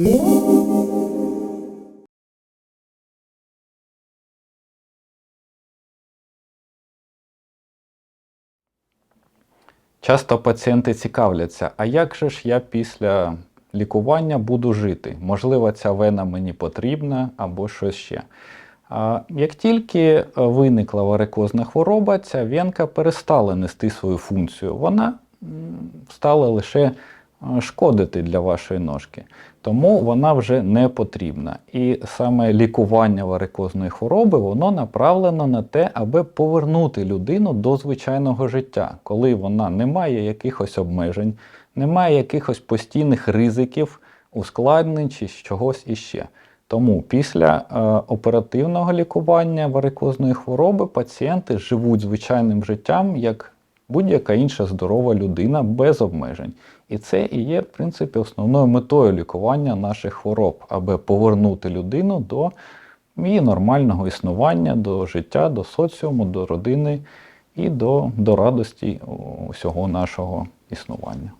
Часто пацієнти цікавляться, а як же ж я після лікування буду жити? Можливо, ця вена мені потрібна або щось ще. Як тільки е, виникла варикозна хвороба, ця венка перестала нести свою функцію. Вона стала лише шкодити для вашої ножки. Тому вона вже не потрібна. І саме лікування варикозної хвороби воно направлено на те, аби повернути людину до звичайного життя, коли вона не має якихось обмежень, не має якихось постійних ризиків, ускладнень чи чогось іще. Тому після е, оперативного лікування варикозної хвороби пацієнти живуть звичайним життям як будь-яка інша здорова людина без обмежень. І це і є, в принципі, основною метою лікування наших хвороб, аби повернути людину до її нормального існування, до життя, до соціуму, до родини і до, до радості усього нашого існування.